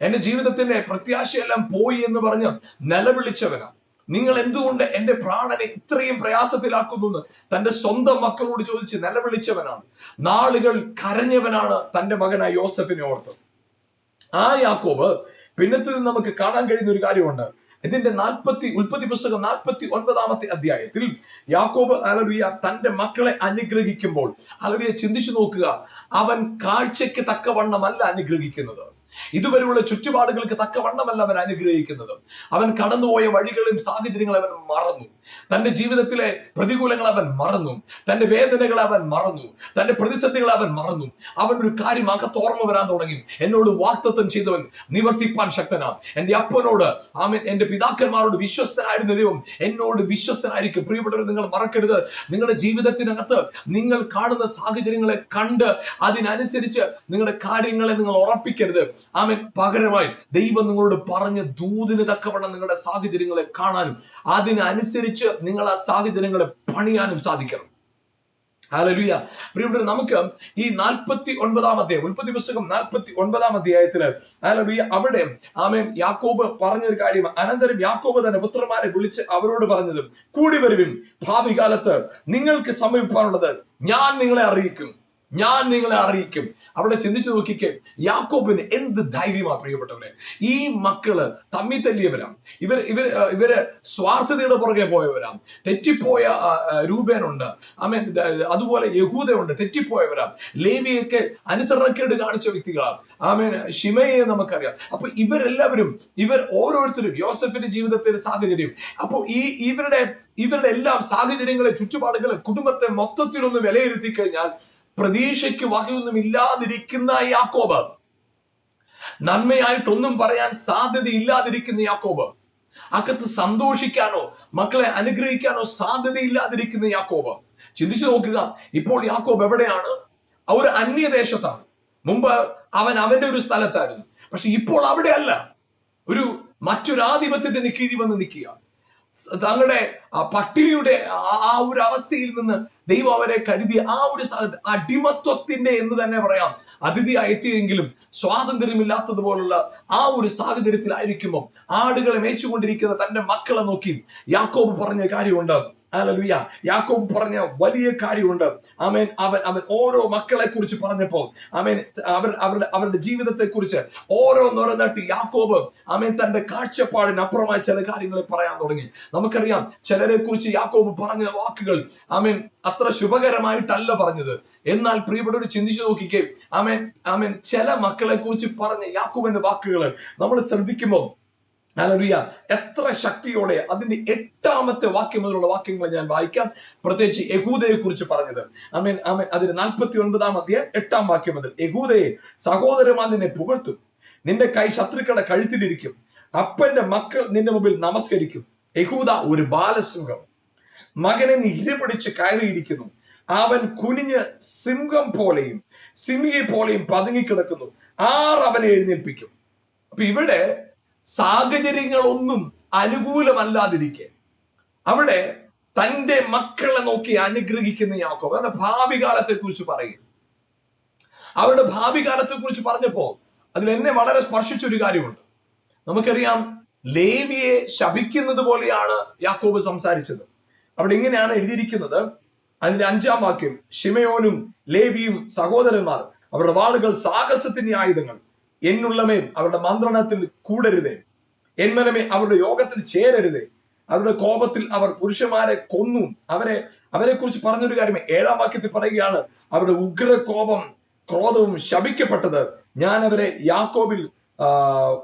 എന്റെ ജീവിതത്തിന്റെ പ്രത്യാശയെല്ലാം പോയി എന്ന് പറഞ്ഞ് നിലവിളിച്ചവനാണ്. നിങ്ങൾ എന്തുകൊണ്ട് എന്റെ പ്രാണനെ ഇത്രയും പ്രയാസത്തിലാക്കുന്നു തന്റെ സ്വന്തം മക്കളോട് ചോദിച്ച് നിലവിളിച്ചവനാണ്. നാളുകൾ കരഞ്ഞവനാണ് തന്റെ മകനായ യോസഫിനെ ഓർത്തത്. ആ യാക്കോബ് പിന്നത്തിൽ നിന്ന് നമുക്ക് കാണാൻ കഴിയുന്ന ഒരു കാര്യമുണ്ട്. ഇതിന്റെ നാൽപ്പത്തി ഉൽപ്പത്തി പുസ്തകം നാൽപ്പത്തി ഒൻപതാമത്തെ അധ്യായത്തിൽ യാക്കോബ് അലറിയ തന്റെ മക്കളെ അനുഗ്രഹിക്കുമ്പോൾ അലറിയ ചിന്തിച്ചു നോക്കുക അവൻ കാഴ്ചയ്ക്ക് തക്കവണ്ണമല്ല അനുഗ്രഹിക്കുന്നത്. ഇതുവരെയുള്ള ചുറ്റുപാടുകൾക്ക് തക്കവണ്ണമല്ല അവൻ അനുഗ്രഹിക്കുന്നത്. അവൻ കടന്നുപോയ വഴികളും സാഹചര്യങ്ങളും അവൻ മറന്നു. തന്റെ ജീവിതത്തിലെ പ്രതികൂലങ്ങൾ അവൻ മറന്നു. തന്റെ വേദനകൾ അവൻ മറന്നു. തന്റെ പ്രതിസന്ധികൾ അവൻ മറന്നു. അവൻ ഒരു കാര്യം അകത്തോർമ്മ വരാൻ തുടങ്ങി. എന്നോട് വാക്തത്വം ചെയ്തവൻ നിവർത്തിപ്പാൻ ശക്തനാ എന്റെ അപ്പനോട് ആമൻ എന്റെ പിതാക്കന്മാരോട് വിശ്വസ്തനായിരുന്ന ദൈവം എന്നോട് വിശ്വസ്തനായിരിക്കും. പ്രിയപ്പെട്ടവർ നിങ്ങൾ മറക്കരുത്. നിങ്ങളുടെ ജീവിതത്തിനകത്ത് നിങ്ങൾ കാണുന്ന സാഹചര്യങ്ങളെ കണ്ട് അതിനനുസരിച്ച് നിങ്ങളുടെ കാര്യങ്ങളെ നിങ്ങൾ ഉറപ്പിക്കരുത്. ആമൻ. പകരമായി ദൈവം നിങ്ങളോട് പറഞ്ഞ ദൂതിന് തക്കവണ്ണം നിങ്ങളുടെ സാഹചര്യങ്ങളെ കാണാനും അതിനനുസരിച്ച് നിങ്ങൾ ആ സാഹചര്യങ്ങളെ പണിയാനും സാധിക്കണം. ഹാലലുയ പ്രിയപ്പെട്ട നമുക്ക് ഈ നാൽപ്പത്തി ഒൻപതാം അധ്യായം ഉൽപ്പത്തി പുസ്തകം നാൽപ്പത്തി ഒൻപതാം അധ്യായത്തിൽ ഹാലലുയ അവിടെ ആമേൻ യാക്കോബ് പറഞ്ഞൊരു കാര്യം അനന്തരം യാക്കോബ് തന്റെ പുത്രന്മാരെ വിളിച്ച് അവരോട് പറഞ്ഞത് കൂടി വരുവിൻ ഭാവി കാലത്ത് നിങ്ങൾക്ക് സമീപിക്കാനുള്ളത് ഞാൻ നിങ്ങളെ അറിയിക്കും. ഞാൻ നിങ്ങളെ അറിയിക്കും. അവിടെ ചിന്തിച്ചു നോക്കിക്കേ യാക്കോബിന് എന്ത് ധൈര്യമാ പ്രിയപ്പെട്ടവരെ. ഈ മക്കൾ തമ്മി തല്ലിയവരാം. ഇവർ ഇവർ ഇവർ സ്വാർത്ഥതയുടെ പുറകെ പോയവരാം. തെറ്റിപ്പോയ രൂപേനുണ്ട്. ആമേൻ. ദ- അതുപോലെ യഹൂദയുണ്ട്. തെറ്റിപ്പോയവരാം. ലേവിയൊക്കെ അനുസരണക്കേട് കാണിച്ച വ്യക്തികളാണ്. ആമേൻ. ഷിമയെ നമുക്കറിയാം. അപ്പൊ ഇവരെല്ലാവരും ഇവർ ഓരോരുത്തരും യോസഫിന്റെ ജീവിതത്തിന്റെ സാഹചര്യം. അപ്പോൾ ഈ ഇവരുടെ ഇവരുടെ എല്ലാം സാഹചര്യങ്ങളെ ചുറ്റുപാടുകളെ കുടുംബത്തെ മൊത്തത്തിലൊന്ന് വിലയിരുത്തി കഴിഞ്ഞാൽ പ്രതീക്ഷയ്ക്ക് വകയൊന്നും ഇല്ലാതിരിക്കുന്ന യാക്കോബ്. നന്മയായിട്ടൊന്നും പറയാൻ സാധ്യതയില്ലാതിരിക്കുന്ന യാക്കോബ്. അകത്ത് സന്തോഷിക്കാനോ മക്കളെ അനുഗ്രഹിക്കാനോ സാധ്യതയില്ലാതിരിക്കുന്ന യാക്കോബ്. ചിന്തിച്ചു നോക്കുക ഇപ്പോൾ യാക്കോബ് എവിടെയാണ്? ഒരു അന്യദേശത്താണ്. മുമ്പ് അവൻ അവന്റെ ഒരു സ്ഥലത്തായിരുന്നു. പക്ഷെ ഇപ്പോൾ അവിടെയല്ല. ഒരു മറ്റൊരാധിപത്യത്തിന് കീഴിൽ വന്ന് നിൽക്കുക തങ്ങളുടെ പട്ടിണിയുടെ ആ- ഒരു അവസ്ഥയിൽ നിന്ന് ദൈവം അവരെ കരുതി ആ ഒരു അടിമത്വത്തിന്റെ എന്ന് തന്നെ പറയാം. അതിഥിയായി എത്തിയെങ്കിലും സ്വാതന്ത്ര്യമില്ലാത്തതുപോലുള്ള ആ ഒരു സാഹചര്യത്തിലായിരിക്കുമ്പോൾ ആടുകളെ മേച്ചുകൊണ്ടിരിക്കുന്ന തന്റെ മക്കളെ നോക്കി യാക്കോബ് പറഞ്ഞ കാര്യമുണ്ട്. ഹല്ലേലൂയ. യാക്കോബ് പറഞ്ഞ വലിയ കാര്യമുണ്ട്. ആമേൻ. അവൻ അവൻ ഓരോ മക്കളെ കുറിച്ച് പറഞ്ഞപ്പോൾ ആമേൻ അവർ അവരുടെ അവരുടെ ജീവിതത്തെ കുറിച്ച് ഓരോന്നോരോന്നായിട്ട് യാക്കോബ് ആമേൻ തന്റെ കാഴ്ചപ്പാടിനപ്പുറമായി ചില കാര്യങ്ങളെ പറയാൻ തുടങ്ങി. നമുക്കറിയാം ചിലരെ കുറിച്ച് യാക്കോബ് പറഞ്ഞ വാക്കുകൾ ആമേൻ അത്ര ശുഭകരമായിട്ടല്ല പറഞ്ഞത്. എന്നാൽ പ്രിയപ്പെട്ടവർ ചിന്തിച്ചു നോക്കിക്കേ ആമേൻ ആമേൻ ചില മക്കളെ കുറിച്ച് പറഞ്ഞ യാക്കോബിന്റെ വാക്കുകൾ നമ്മൾ ശ്രദ്ധിക്കുമ്പോൾ ഹല്ലേലൂയ. എത്ര ശക്തിയോടെ അതിന്റെ എട്ടാമത്തെ വാക്യം മുതലുള്ള വാക്യങ്ങൾ ഞാൻ വായിക്കാം. പ്രത്യേകിച്ച് യഹൂദയെ കുറിച്ച് പറഞ്ഞത്. അമേൻ അമേൻ അതിന് നാൽപ്പത്തി ഒൻപതാം അധ്യായം എട്ടാം വാക്യം മുതൽ. യഹൂദയെ സഹോദരമാൻ നിന്നെ പുകഴ്ത്തും. നിന്റെ കൈ ശത്രുക്കളുടെ കഴുത്തിലിരിക്കും അപ്പന്റെ മക്കൾ നിന്റെ മുമ്പിൽ നമസ്കരിക്കും. യഹൂദ ഒരു ബാലസിംഹം മകനെ നീ ഇരപിടിച്ച് കയറിയിരിക്കുന്നു. അവൻ കുനിഞ്ഞ് സിംഹം പോലെയും സിമിയെ പോലെയും പതുങ്ങിക്കിടക്കുന്നു. ആർ അവനെ എഴുന്നേൽപ്പിക്കും. അപ്പൊ ഇവിടെ സാഹചര്യങ്ങളൊന്നും അനുകൂലമല്ലാതിരിക്കെ. അവിടെ തന്റെ മക്കളെ നോക്കി അനുഗ്രഹിക്കുന്ന യാക്കോബ് അവരുടെ ഭാവി കാലത്തെ കുറിച്ച് പറയും അവരുടെ ഭാവി കാലത്തെ കുറിച്ച് പറഞ്ഞപ്പോ അതിൽ എന്നെ വളരെ സ്പർശിച്ചൊരു കാര്യമുണ്ട്. നമുക്കറിയാം ലേവിയെ ശപിക്കുന്നത് പോലെയാണ് യാക്കോബ് സംസാരിച്ചത്. അവിടെ ഇങ്ങനെയാണ് എഴുതിയിരിക്കുന്നത്. അതിന്റെ അഞ്ചാം വാക്യം ഷിമയോനും ലേവിയും സഹോദരന്മാർ അവരുടെ വാളുകൾ സാഹസത്തിന്റെ ആയുധങ്ങൾ. എന്നുള്ളമേ അവരുടെ മന്ത്രണത്തിൽ കൂടരുതേ. എന്മനമേ അവരുടെ യോഗത്തിൽ ചേരരുതേ. അവരുടെ കോപത്തിൽ അവർ പുരുഷന്മാരെ കൊന്നു. അവരെ അവരെ കുറിച്ച് പറഞ്ഞൊരു കാര്യം ഏഴാം വാക്യത്തിൽ പറയുകയാണ് അവരുടെ ഉഗ്ര കോപം ക്രോധവും ശപിക്കപ്പെട്ടത് ഞാൻ അവരെ യാക്കോബിൽ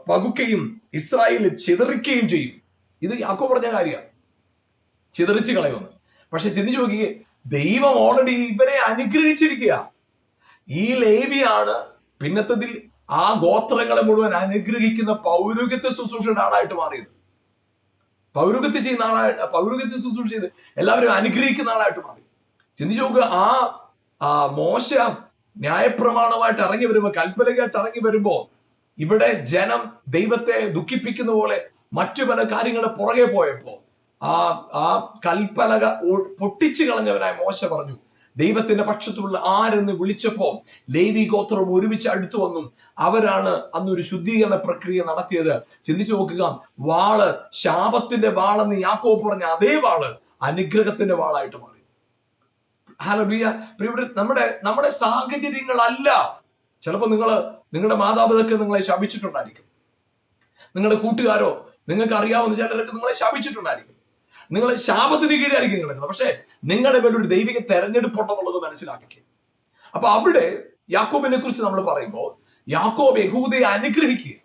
പകുക്കുകയും ഇസ്രായേലിൽ ചിതറിക്കുകയും ചെയ്യും. ഇത് യാക്കോ പറഞ്ഞ കാര്യമാണ്. ചിതറിച്ച് കളയുമെന്ന് പക്ഷെ ചിന്തിച്ചു നോക്കിയേ ദൈവം ഓൾറെഡി ഇവരെ അനുഗ്രഹിച്ചിരിക്കുക ഈ ലേവിയാണ് പിന്നത്തതിൽ ആ ഗോത്രങ്ങളെ മുഴുവൻ അനുഗ്രഹിക്കുന്ന പൗരോഗ്യത്തെ ശുശ്രൂഷയുടെ ആളായിട്ട് മാറിയത്. പൗരോഗത്യം ചെയ്യുന്ന ആളായിട്ട് പൗരോഗത്യ ശുശ്രൂഷ ചെയ്ത് എല്ലാവരും അനുഗ്രഹിക്കുന്ന ആളായിട്ട് മാറി. ചിന്തിച്ചു നോക്കുക ആ മോശ ന്യായപ്രമാണമായിട്ട് ഇറങ്ങി വരുമ്പോ കൽപ്പനയായിട്ട് ഇറങ്ങി വരുമ്പോ ഇവിടെ ജനം ദൈവത്തെ ദുഃഖിപ്പിക്കുന്ന പോലെ മറ്റു പല കാര്യങ്ങളുടെ പുറകെ പോയപ്പോ ആ ആ കൽപ്പലക പൊട്ടിച്ചു കളഞ്ഞവനായ മോശ പറഞ്ഞു ദൈവത്തിന്റെ പക്ഷത്തുള്ള ആരെന്ന് വിളിച്ചപ്പോ ലേവി ഗോത്രം ഒരുമിച്ച് അടുത്തു വന്നു അവരാണ് അന്ന് ഒരു ശുദ്ധീകരണ പ്രക്രിയ നടത്തിയത്. ചിന്തിച്ചു നോക്കുക വാൾ ശാപത്തിന്റെ വാളെന്ന് യാക്കോബ് പറഞ്ഞ അതേ വാൾ അനുഗ്രഹത്തിന്റെ വാളായിട്ട് മാറി. ഹലബിയ നമ്മുടെ നമ്മുടെ സാഹചര്യങ്ങളല്ല. ചിലപ്പോൾ നിങ്ങൾ നിങ്ങളുടെ മാതാപിതാക്കൾ നിങ്ങളെ ശപിച്ചിട്ടുണ്ടായിരിക്കും. നിങ്ങളുടെ കൂട്ടുകാരോ നിങ്ങൾക്ക് അറിയാവുന്ന ചിലരൊക്കെ നിങ്ങളെ ശപിച്ചിട്ടുണ്ടായിരിക്കും. നിങ്ങൾ ശാപത്തിന് കീഴായിരിക്കും കിടക്കുന്നത്. പക്ഷേ നിങ്ങളുടെ ഒരു ദൈവിക തെരഞ്ഞെടുപ്പുണ്ടെന്നുള്ളത് മനസ്സിലാക്കിക്കുക അപ്പൊ അവിടെ യാക്കോബിനെ കുറിച്ച് നമ്മൾ പറയുമ്പോൾ യാക്കോബ് യഹൂദയെ അനുഗ്രഹിക്കുക.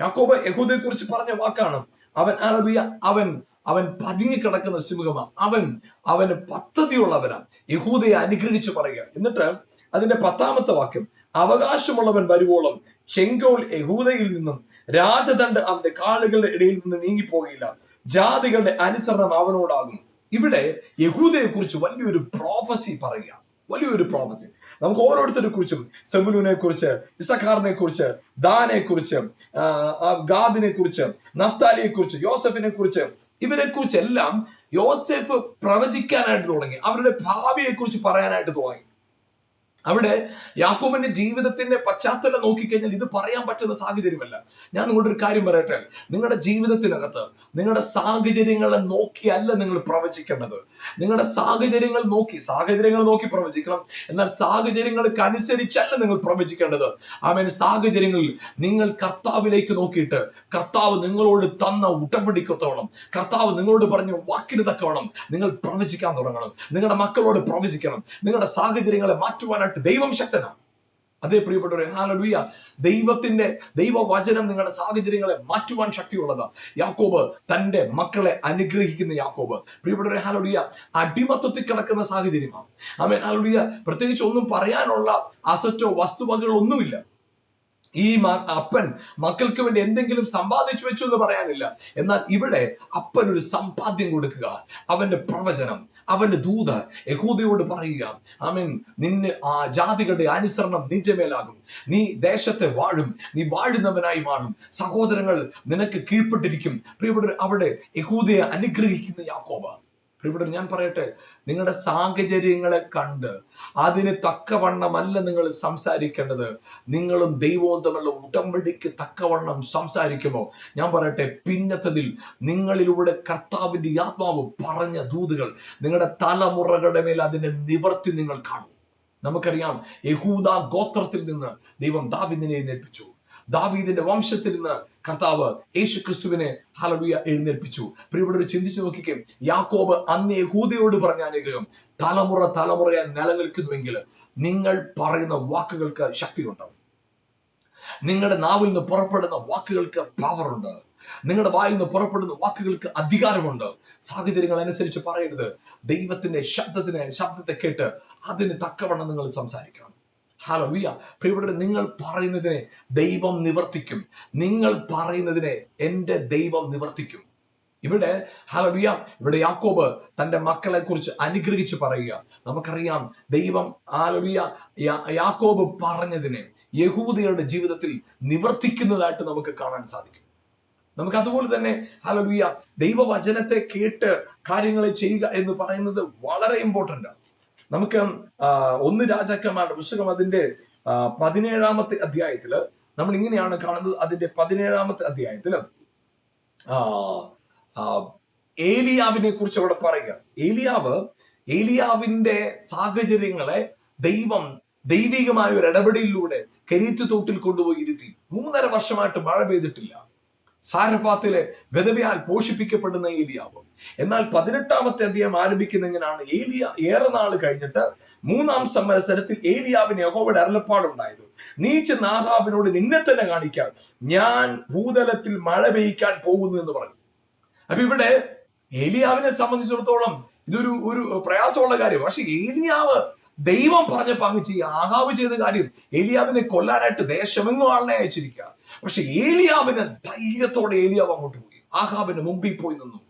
യാക്കോബ് യഹൂദയെ കുറിച്ച് പറഞ്ഞ വാക്കാണ് അവൻ അറബിയ അവൻ അവൻ പതുങ്ങി കിടക്കുന്ന സിംഹമാണ്. അവൻ അവന് പദ്ധതിയുള്ളവനാണ്. യഹൂദയെ അനുഗ്രഹിച്ച് പറയുക. എന്നിട്ട് അതിന്റെ പത്താമത്തെ വാക്യം അവകാശമുള്ളവൻ വരുവോളം ചെങ്കോൽ യഹൂദയിൽ നിന്നും രാജദണ്ഡ് അവന്റെ കാലുകളുടെ ഇടയിൽ നിന്ന് നീങ്ങിപ്പോകില്ല ജാതികളുടെ അനുസരണം അവനോടാകും. ഇവിടെ യഹൂദയെ കുറിച്ച് വലിയൊരു പ്രോഫസി പറയുക. വലിയൊരു പ്രോഫസി നമുക്ക് ഓരോരുത്തരെ കുറിച്ചും സെമുലുവിനെ കുറിച്ച് ഇസഖാറിനെ കുറിച്ച് ദാനെ കുറിച്ച് ഗാദിനെ കുറിച്ച് നഫ്താലിയെ കുറിച്ച് യോസഫിനെ കുറിച്ച് ഇവരെ കുറിച്ച് എല്ലാം യോസെഫ് പ്രവചിക്കാനായിട്ട് തുടങ്ങി. അവരുടെ ഭാവിയെ കുറിച്ച് പറയാനായിട്ട് തുടങ്ങി. അവിടെ യാക്കോബിന്റെ ജീവിതത്തിന്റെ പശ്ചാത്തലം നോക്കിക്കഴിഞ്ഞാൽ ഇത് പറയാൻ പറ്റുന്ന സാഹചര്യമല്ല. ഞാൻ നിങ്ങളുടെ ഒരു കാര്യം പറയട്ടെ? നിങ്ങളുടെ ജീവിതത്തിനകത്ത് നിങ്ങളുടെ സാഹചര്യങ്ങളെ നോക്കിയല്ല നിങ്ങൾ പ്രവചിക്കേണ്ടത്. നിങ്ങളുടെ സാഹചര്യങ്ങൾ നോക്കി സാഹചര്യങ്ങൾ നോക്കി പ്രവചിക്കണം. എന്നാൽ സാഹചര്യങ്ങൾക്ക് അനുസരിച്ചല്ല നിങ്ങൾ പ്രവചിക്കേണ്ടത്. ആമേൻ. സാഹചര്യങ്ങളിൽ നിങ്ങൾ കർത്താവിലേക്ക് നോക്കിയിട്ട് കർത്താവ് നിങ്ങളോട് തന്ന ഉടമ്പടിക്കത്തോളം കർത്താവ് നിങ്ങളോട് പറഞ്ഞ വാക്കിന് തക്കവണം നിങ്ങൾ പ്രവചിക്കാൻ തുടങ്ങണം. നിങ്ങളുടെ മക്കളോട് പ്രവചിക്കണം. നിങ്ങളുടെ സാഹചര്യങ്ങളെ മാറ്റുവാനായിട്ട് ദൈവം ശക്തനാണ്. അതേ പ്രിയപ്പെട്ടവരെ ഹാലലുയ ദൈവത്തിന്റെ ദൈവവചനം നിങ്ങളുടെ സാഹചര്യങ്ങളെ മാറ്റുവാൻ ശക്തിയുള്ളതാ. യാക്കോബ് തന്റെ മക്കളെ അനുഗ്രഹിക്കുന്ന യാക്കോബ്. പ്രിയപ്പെട്ടവരെ ഹാലുടിയ അടിമത്വത്തിൽ കിടക്കുന്ന സാഹചര്യമാണ്. ആമേൻ ഹാലുടിയ പ്രത്യേകിച്ച് ഒന്നും പറയാനുള്ള അസറ്റോ വസ്തുവകകളോ ഒന്നുമില്ല ഈ അപ്പൻ മക്കൾക്ക് വേണ്ടി എന്തെങ്കിലും സമ്പാദിച്ചു വെച്ചു എന്ന് പറയാനില്ല. എന്നാൽ ഇവിടെ അപ്പൻ ഒരു സമ്പാദ്യം കൊടുക്കുക. അവന്റെ പ്രവചനം അവന്റെ ദൂത യഹൂദയോട് പറയുക ആമീൻ നിന്നെ ആ ജാതികളുടെ അനുസരണം നിന്റെ മേലാകും നീ ദേശത്തെ വാഴും നീ വാഴുന്നവനായി മാറും. സഹോദരങ്ങൾ നിനക്ക് കീഴ്പ്പെട്ടിരിക്കും. പ്രിയപ്പെട്ടവർ അവിടെ യഹൂദയെ അനുഗ്രഹിക്കുന്ന യാക്കോബ പ്രിയപ്പെട്ടവർ ഞാൻ പറയട്ടെ നിങ്ങളുടെ സാഹചര്യങ്ങളെ കണ്ട് അതിന് തക്കവണ്ണമല്ല നിങ്ങൾ സംസാരിക്കേണ്ടത്. നിങ്ങളും ദൈവവും തമ്മിലുള്ള ഉടമ്പടിക്ക് തക്കവണ്ണം സംസാരിക്കുമോ? ഞാൻ പറയട്ടെ പിന്നത്തതിൽ നിങ്ങളിലൂടെ കർത്താവിന്റെ ആത്മാവ് പറഞ്ഞ ദൂതുകൾ നിങ്ങളുടെ തലമുറകളുടെ മേൽ അതിന്റെ നിവർത്തി നിങ്ങൾ കാണും. നമുക്കറിയാം യഹൂദ ഗോത്രത്തിൽ നിന്ന് ദൈവം ദാവിദിനെ എഴുന്നേൽപ്പിച്ചു ദാവീദിന്റെ വംശത്തിൽ നിന്ന് കർത്താവ് യേശു ക്രിസ്തുവിനെ ഹലവിയ എഴുന്നേൽപ്പിച്ചു. പ്രിയപ്പെട്ടവർ ചിന്തിച്ചു നോക്കിക്കേ. യാക്കോബ് അന്നേ ഹൂതയോട് പറഞ്ഞ അനുഗ്രഹം തലമുറ തലമുറയായി നിലനിൽക്കുന്നുവെങ്കിൽ നിങ്ങൾ പറയുന്ന വാക്കുകൾക്ക് ശക്തിയുണ്ടാവും നിങ്ങളുടെ നാവിൽ നിന്ന് പുറപ്പെടുന്ന വാക്കുകൾക്ക് പവറുണ്ട് നിങ്ങളുടെ വായിൽ നിന്ന് പുറപ്പെടുന്ന വാക്കുകൾക്ക് അധികാരമുണ്ട്. സാഹചര്യങ്ങൾ അനുസരിച്ച് പറയരുത്. ദൈവത്തിന്റെ ശബ്ദത്തിന് ശബ്ദത്തെ കേട്ട് അതിന് തക്കവണ്ണം നിങ്ങൾ സംസാരിക്കണം. ഹാലവിയ പ്രിയപ്പെട്ട നിങ്ങൾ പറയുന്നതിനെ ദൈവം നിവർത്തിക്കും. നിങ്ങൾ പറയുന്നതിനെ എന്റെ ദൈവം നിവർത്തിക്കും. ഇവിടെ ഹലവിയ ഇവിടെ യാക്കോബ് തന്റെ മക്കളെ കുറിച്ച് അനുഗ്രഹിച്ച് പറയുക. നമുക്കറിയാം ദൈവം ഹാലവിയ യാക്കോബ് പറഞ്ഞതിനെ യഹൂദികളുടെ ജീവിതത്തിൽ നിവർത്തിക്കുന്നതായിട്ട് നമുക്ക് കാണാൻ സാധിക്കും. നമുക്ക് അതുപോലെ തന്നെ ഹലവിയ ദൈവവചനത്തെ കേട്ട് കാര്യങ്ങളെ ചെയ്യുക എന്ന് പറയുന്നത് വളരെ ഇമ്പോർട്ടന്റ് ആണ് നമുക്ക് ഒന്ന് രാജാക്കന്മാരുടെ പുസ്തകം അതിന്റെ പതിനേഴാമത്തെ അധ്യായത്തിൽ നമ്മൾ ഇങ്ങനെയാണ് കാണുന്നത് അതിന്റെ പതിനേഴാമത്തെ അധ്യായത്തിൽ. ഏലിയാവിനെ കുറിച്ച് അവിടെ പറയുക. ഏലിയാവ് ഏലിയാവിന്റെ സാഹചര്യങ്ങളെ ദൈവം ദൈവികമായ ഒരു ഇടപെടലിലൂടെ കരീത്തു തോട്ടിൽ കൊണ്ടുപോയി ഇരുത്തി. മൂന്നര വർഷമായിട്ട് മഴ പെയ്തിട്ടില്ല. സാരഫാത്തിലെ വിധവയാൽ പോഷിപ്പിക്കപ്പെടുന്ന ഏലിയാവ്. എന്നാൽ പതിനെട്ടാമത്തെ അധ്യായം ആരംഭിക്കുന്ന എങ്ങനെയാണ് ഏലിയ ഏറെ നാൾ കഴിഞ്ഞിട്ട് മൂന്നാം സംവത്സരത്തിൽ ഏലിയാവിന് യഹോവയുടെ അരുളപ്പാടുണ്ടായത്. നീ ചെന്ന് ആഹാബിനോട് നിന്നെ തന്നെ കാണിക്കാൻ ഞാൻ ഭൂതലത്തിൽ മഴ പെയ്യിക്കാൻ പോകുന്നു എന്ന് പറഞ്ഞു. അപ്പൊ ഇവിടെ ഏലിയാവിനെ സംബന്ധിച്ചിടത്തോളം ഇതൊരു ഒരു പ്രയാസമുള്ള കാര്യം. പക്ഷെ ഏലിയാവ് ദൈവം പറഞ്ഞപ്പോ അങ്ങ് ചെയ്യുക ആഹാവ് ചെയ്ത കാര്യം ഏലിയാവിനെ കൊല്ലാനായിട്ട് ദേശമെങ്ങും ആളിനെ അയച്ചിരിക്കുക. പക്ഷെ ഏലിയാവിന് ധൈര്യത്തോടെ ഏലിയാവ് അങ്ങോട്ട് പോയി. ആഹാബിന് മുമ്പിൽ പോയി നിന്നു.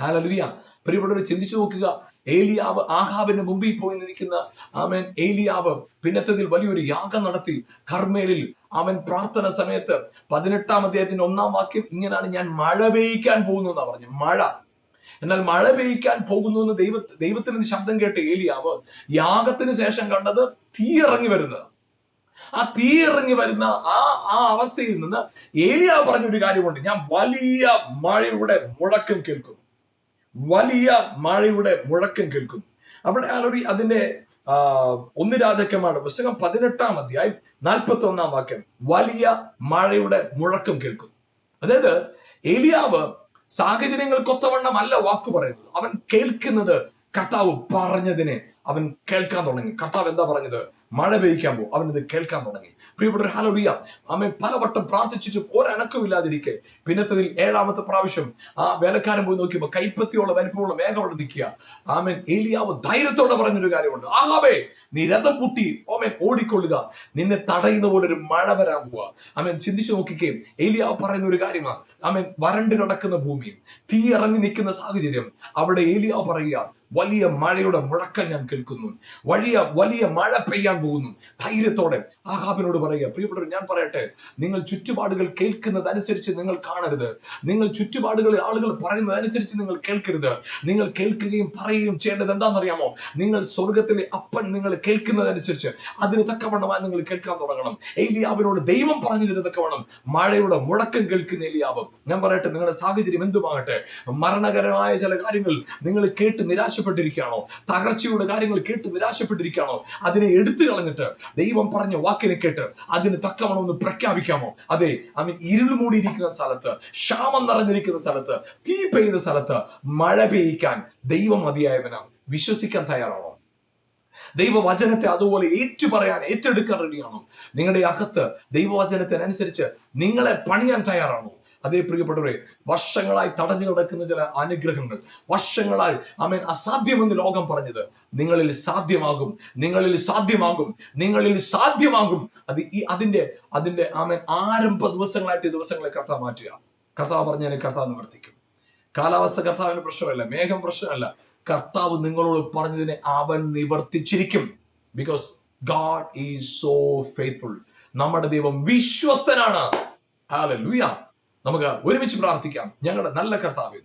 ഹാലലിയ പ്രിയപ്പെട്ടവർ ചിന്തിച്ചു നോക്കുക. ഏലിയാവ് ആഹാബിന് മുമ്പിൽ പോയി നിൽക്കുന്ന അവൻ ഏലിയാവ് പിന്നത്തതിൽ വലിയൊരു യാഗം നടത്തി. കർമ്മേലിൽ അവൻ പ്രാർത്ഥന സമയത്ത് പതിനെട്ടാം അദ്ദേഹത്തിന്റെ ഒന്നാം വാക്യം ഇങ്ങനെയാണ് ഞാൻ മഴ പെയ്യിക്കാൻ പോകുന്നു എന്നാ പറഞ്ഞു മഴ. എന്നാൽ മഴ പെയ്യ്ക്കാൻ പോകുന്നു എന്ന് ദൈവ ദൈവത്തിന് ശബ്ദം കേട്ട് ഏലിയാവ് യാഗത്തിന് ശേഷം കണ്ടത് തീ ഇറങ്ങി വരുന്നത്. ആ തീ ഇറങ്ങി വരുന്ന ആ ആ അവസ്ഥയിൽ നിന്ന് ഏലിയാവ് പറഞ്ഞൊരു കാര്യമുണ്ട്. ഞാൻ വലിയ മഴയുടെ മുഴക്കം കേൾക്കും. വലിയ മഴയുടെ മുഴക്കം കേൾക്കും. അവിടെ ആലൊരു അതിന്റെ ഒന്ന് രാജക്കന്മാരുടെ പുസ്തകം പതിനെട്ടാം അധ്യായം നാൽപ്പത്തി ഒന്നാം വാക്യം. വലിയ മഴയുടെ മുഴക്കം കേൾക്കും. അതായത് ഏലിയാവ് സാഹചര്യങ്ങൾക്കൊത്തവണ്ണം അല്ല വാക്ക് പറയുന്നത്. അവൻ കേൾക്കുന്നത് കർത്താവ് പറഞ്ഞതിനെ അവൻ കേൾക്കാൻ തുടങ്ങി. കർത്താവ് എന്താ പറഞ്ഞത്? മഴ പെയ്യ്ക്കാൻ പോകും. അവൻ ഇത് കേൾക്കാൻ തുടങ്ങി. പ്രിയപ്പെട്ട ഹലോറിയ അമ്മ പലവട്ടം പ്രാർത്ഥിച്ചിട്ട് ഒരനക്കമില്ലാതിരിക്കെ പിന്നത്തതിൽ ഏഴാമത്തെ പ്രാവശ്യം ആ വേലക്കാരൻ പോയി നോക്കിയപ്പോ കൈപ്പത്തിയുള്ള വലിപ്പമുള്ള മേഘം അവിടെ നിൽക്കുക. ആമൻ. ഏലിയാവ് ധൈര്യത്തോടെ പറഞ്ഞൊരു കാര്യമുണ്ട്. ആഹാബേ നീ രഥം പൂട്ടി ഓമൻ ഓടിക്കൊള്ളുക. നിന്നെ തടയുന്ന പോലെ ഒരു മഴ വരാൻ പോവുക അമ്മൻ ചിന്തിച്ചു നോക്കിക്കേ ഏലിയാവ് പറയുന്ന ഒരു കാര്യമാണ്. അമ്മൻ വരണ്ടു നടക്കുന്ന ഭൂമി തീ ഇറങ്ങി നിൽക്കുന്ന സാഹചര്യം. അവിടെ ഏലിയാവ് പറയുക വലിയ മഴയുടെ മുഴക്കം ഞാൻ കേൾക്കുന്നു. വലിയ വലിയ മഴ പെയ്യാൻ പോകുന്നു. ധൈര്യത്തോടെ ആഹാബിനോട് പറയുക പ്രിയപ്പെട്ടവർ ഞാൻ പറയട്ടെ നിങ്ങൾ ചുറ്റുപാടുകൾ കേൾക്കുന്നത് അനുസരിച്ച് നിങ്ങൾ കാണരുത്. നിങ്ങൾ ചുറ്റുപാടുകളിൽ ആളുകൾ പറയുന്നത് അനുസരിച്ച് നിങ്ങൾ കേൾക്കരുത്. നിങ്ങൾ കേൾക്കുകയും പറയുകയും ചെയ്യേണ്ടത് എന്താണെന്നറിയാമോ? നിങ്ങൾ സ്വർഗത്തിലെ അപ്പൻ നിങ്ങൾ കേൾക്കുന്നതനുസരിച്ച് അതിന് തക്കവണ്ണമായി നിങ്ങൾ കേൾക്കാൻ തുടങ്ങണം. ഏലിയാവിനോട് ദൈവം പറഞ്ഞതിന് തക്കവണ്ണം മഴയുടെ മുഴക്കം കേൾക്കുന്ന ഏലിയാവ് ഞാൻ പറയട്ടെ നിങ്ങളുടെ സാഹചര്യം എന്തുമാകട്ടെ? മരണകരമായ ചില കാര്യങ്ങൾ നിങ്ങൾ കേട്ട് നിരാശപ്പെട്ടിരിക്കുകയാണോ? തകർച്ചയുടെ കാര്യങ്ങൾ കേട്ട് നിരാശപ്പെട്ടിരിക്കുകയാണോ? അതിനെ എടുത്തു കളഞ്ഞിട്ട് ദൈവം പറഞ്ഞ വാക്കിനെ കേട്ട് അതിന് തക്കവണ്ണം ഒന്ന് പ്രഖ്യാപിക്കാമോ? അതെ അവൻ ഇരുൾ മൂടിയിരിക്കുന്ന സ്ഥലത്ത് ക്ഷാമം നിറഞ്ഞിരിക്കുന്ന സ്ഥലത്ത് തീ പെയ്യുന്ന സ്ഥലത്ത് മഴ പെയ്യിക്കാൻ ദൈവം മതിയായവനാണ് വിശ്വസിക്കാൻ തയ്യാറാണോ? ദൈവവചനത്തെ അതുപോലെ ഏറ്റുപറയാൻ ഏറ്റെടുക്കാൻ റെഡിയാണോ നിങ്ങളുടെ അകത്ത് ദൈവവചനത്തിനനുസരിച്ച് നിങ്ങളെ പണിയാൻ തയ്യാറാണോ? അതേ പ്രിയപ്പെട്ടവരെ വർഷങ്ങളായി തടഞ്ഞു കിടക്കുന്ന ചില അനുഗ്രഹങ്ങൾ വർഷങ്ങളായി ആമേൻ അസാധ്യമെന്ന് ലോകം പറഞ്ഞത് നിങ്ങളിൽ സാധ്യമാകും നിങ്ങളിൽ സാധ്യമാകും നിങ്ങളിൽ സാധ്യമാകും. അത് ഈ അതിന്റെ അതിന്റെ ആമേൻ ആരംഭ ദിവസങ്ങളായിട്ട് ഈ ദിവസങ്ങളെ കർത്താവ് മാറ്റുക. കർത്താവ് പറഞ്ഞതിനെ കർത്താവ് നിവർത്തിക്കും. കാലാവസ്ഥ കർത്താവിന് പ്രശ്നമല്ല മേഘം പ്രശ്നമല്ല. കർത്താവ് നിങ്ങളോട് പറഞ്ഞതിനെ അവൻ നിവർത്തിച്ചിരിക്കും. Because God is so faithful നമ്മുടെ ദൈവം വിശ്വസ്തനാണ്. ഹാലലൂയ നമുക്ക് ഒരുമിച്ച് പ്രാർത്ഥിക്കാം. ഞങ്ങളുടെ നല്ല കർത്താവ്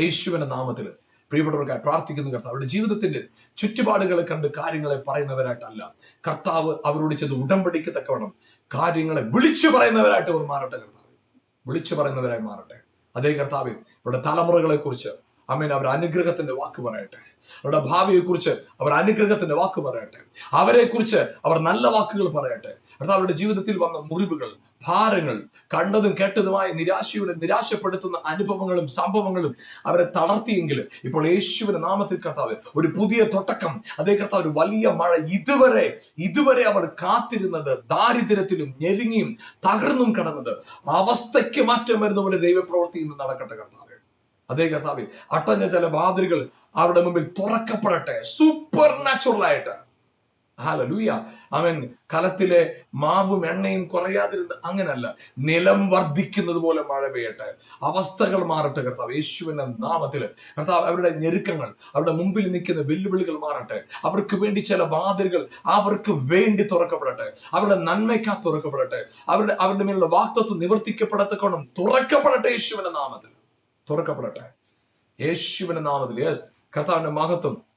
യേശുവിന്റെ നാമത്തിൽ പ്രിയപ്പെട്ടവർക്കായി പ്രാർത്ഥിക്കുന്ന കർത്താവ് അവരുടെ ജീവിതത്തിന്റെ ചുറ്റുപാടുകളെ കണ്ട് കാര്യങ്ങളെ പറയുന്നവരായിട്ടല്ല. കർത്താവ് അവരോട് ചെന്ന് ഉടമ്പടിക്ക് തക്കവണ്ണം കാര്യങ്ങളെ വിളിച്ചു പറയുന്നവരായിട്ട് അവർ മാറട്ടെ കർത്താവ്. വിളിച്ചു പറയുന്നവരായി മാറട്ടെ. അതേ കർത്താവ് അവരുടെ തലമുറകളെ കുറിച്ച് അമ്മേൻ അവർ അനുഗ്രഹത്തിന്റെ വാക്ക് പറയട്ടെ. അവരുടെ ഭാവിയെക്കുറിച്ച് അവർ അനുഗ്രഹത്തിന്റെ വാക്ക് പറയട്ടെ. അവരെക്കുറിച്ച് അവർ നല്ല വാക്കുകൾ പറയട്ടെ. കർത്താവ് അവരുടെ ജീവിതത്തിൽ വന്ന മുറിവുകൾ ഭാരങ്ങൾ കണ്ടതും കേട്ടതുമായ നിരാശയുടെ നിരാശപ്പെടുത്തുന്ന അനുഭവങ്ങളും സംഭവങ്ങളും അവരെ തളർത്തിയെങ്കിൽ ഇപ്പോൾ യേശുവിന്റെ നാമത്തിൽ കർത്താവ് ഒരു പുതിയ തുടക്കം. അതേ കർത്താവ് ഒരു വലിയ മഴ ഇതുവരെ ഇതുവരെ അവർ കാത്തിരുന്നത് ദാരിദ്ര്യത്തിലും ഞെരുങ്ങിയും തകർന്നും കിടന്നത്. അവസ്ഥയ്ക്ക് മാറ്റം വരുന്ന പോലെ ദൈവപ്രവൃത്തി ഇന്ന് നടക്കട്ടെ കർത്താവ്. അതേ കർത്താവ് അട്ടഞ്ഞ ചില വാതിലുകൾ അവരുടെ മുമ്പിൽ തുറക്കപ്പെടട്ടെ. സൂപ്പർ നാച്ചുറൽ ആയിട്ട്. ഹാലലൂയ അവൻ കലത്തിലെ മാവും എണ്ണയും കുറയാതിരുന്ന് അങ്ങനല്ല. നിലം വർദ്ധിക്കുന്നത് പോലെ മഴ പെയ്യട്ടെ. അവസ്ഥകൾ മാറട്ടെ കർത്താവ്. യേശുവിന്റെ നാമത്തിൽ കർത്താവ് അവരുടെ ഞെരുക്കങ്ങൾ അവരുടെ മുമ്പിൽ നിൽക്കുന്ന വെല്ലുവിളികൾ മാറട്ടെ. അവർക്ക് വേണ്ടി ചില വാതിലുകൾ അവർക്ക് വേണ്ടി തുറക്കപ്പെടട്ടെ. അവരുടെ നന്മയ്ക്കാ തുറക്കപ്പെടട്ടെ. അവരുടെ അവരുടെ മേലുള്ള വാക്തത്വം നിവർത്തിക്കപ്പെടത്തക്കോണം തുറക്കപ്പെടട്ടെ യേശുവിന്റെ നാമത്തിൽ. തുറക്കപ്പെടട്ടെ. യേശുവിന്റെ നാമത്തിൽ. കർത്താവിന്റെ മഹത്വം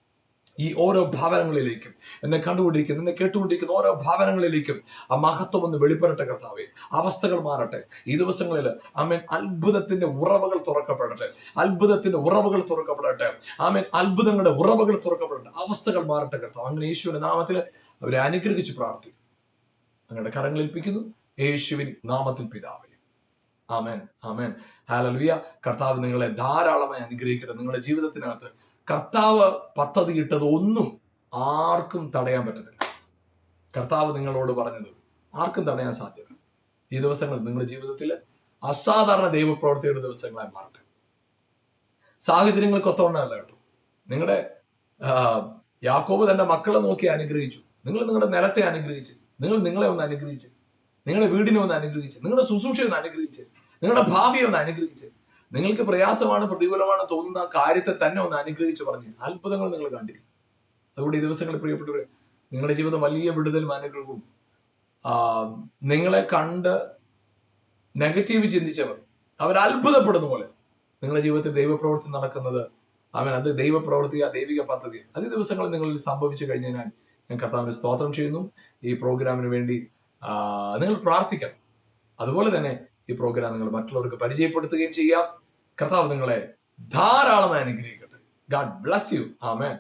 ഈ ഓരോ ഭാവനങ്ങളിലേക്കും എന്നെ കണ്ടുകൊണ്ടിരിക്കുന്ന എന്നെ കേട്ടുകൊണ്ടിരിക്കുന്ന ഓരോ ഭാവനങ്ങളിലേക്കും ആ മഹത്വം ഒന്ന് വെളിപ്പെടട്ടെ കർത്താവെ. അവസ്ഥകൾ മാറട്ടെ. ഈ ദിവസങ്ങളിൽ ആമേൻ അത്ഭുതത്തിന്റെ ഉറവകൾ തുറക്കപ്പെടട്ടെ. അത്ഭുതത്തിന്റെ ഉറവകൾ തുറക്കപ്പെടട്ടെ. ആമേൻ അത്ഭുതങ്ങളുടെ ഉറവകൾ തുറക്കപ്പെടട്ടെ. അവസ്ഥകൾ മാറട്ടെ കർത്താവ്. അങ്ങനെ യേശുവിന്റെ നാമത്തിൽ അവരെ അനുഗ്രഹിച്ച് പ്രാർത്ഥിക്കും. അങ്ങയുടെ കരങ്ങൾ ഏൽപ്പിക്കുന്നു. യേശുവിൻ നാമത്തിൽ പിതാവേ. ആമേൻ ആമേൻ. ഹാലലുയ കർത്താവ് നിങ്ങളെ ധാരാളമായി അനുഗ്രഹിക്കട്ടെ. നിങ്ങളുടെ ജീവിതത്തിനകത്ത് കർത്താവ് പദ്ധതി ഇട്ടത് ഒന്നും ആർക്കും തടയാൻ പറ്റത്തില്ല. കർത്താവ് നിങ്ങളോട് പറഞ്ഞത് ആർക്കും തടയാൻ സാധ്യത. ഈ ദിവസങ്ങൾ നിങ്ങളുടെ ജീവിതത്തിൽ അസാധാരണ ദൈവപ്രവർത്തിയുടെ ദിവസങ്ങളായി മാറട്ടെ. സാഹചര്യങ്ങൾക്ക് ഒത്തവണ്ണമല്ല കേട്ടോ. നിങ്ങളുടെ യാക്കോബ് തന്റെ മക്കളെ നോക്കി അനുഗ്രഹിച്ചു. നിങ്ങൾ നിങ്ങളുടെ നിലത്തെ അനുഗ്രഹിച്ച് നിങ്ങൾ നിങ്ങളെ ഒന്ന് അനുഗ്രഹിച്ച് നിങ്ങളുടെ വീടിനെ ഒന്ന് അനുഗ്രഹിച്ച് നിങ്ങളുടെ ശുശ്രൂഷയെ ഒന്ന് അനുഗ്രഹിച്ച് നിങ്ങളുടെ ഭാവിയെ ഒന്ന് അനുഗ്രഹിച്ച് നിങ്ങൾക്ക് പ്രയാസമാണ് പ്രതികൂലമാണ് തോന്നുന്ന കാര്യത്തെ തന്നെ ഒന്ന് അനുഗ്രഹിച്ച് പറഞ്ഞ് അത്ഭുതങ്ങൾ നിങ്ങൾ കണ്ടിരിക്കും. അതുകൊണ്ട് ഈ ദിവസങ്ങളിൽ പ്രിയപ്പെട്ടവരെ നിങ്ങളുടെ ജീവിതം വലിയ വിടുതൽ അനുഗ്രഹവും നിങ്ങളെ കണ്ട് നെഗറ്റീവ് ചിന്തിച്ചവർ അവർ അത്ഭുതപ്പെടുന്ന പോലെ നിങ്ങളുടെ ജീവിതത്തിൽ ദൈവപ്രവൃത്തി നടക്കുന്നത് അവൻ അത് ദൈവപ്രവൃത്തി ആ ദൈവിക പദ്ധതി അത് ദിവസങ്ങൾ നിങ്ങളിൽ സംഭവിച്ചു കഴിഞ്ഞാൽ ഞാൻ കർത്താവിന് സ്തോത്രം ചെയ്യുന്നു. ഈ പ്രോഗ്രാമിന് വേണ്ടി നിങ്ങൾ പ്രാർത്ഥിക്കണം. അതുപോലെ തന്നെ ഈ പ്രോഗ്രാം നിങ്ങൾ മറ്റുള്ളവർക്ക് പരിചയപ്പെടുത്തുകയും ചെയ്യാം. കർത്താവ് നിങ്ങളെ ധാരാളമായി അനുഗ്രഹിക്കട്ടെ. God bless you amen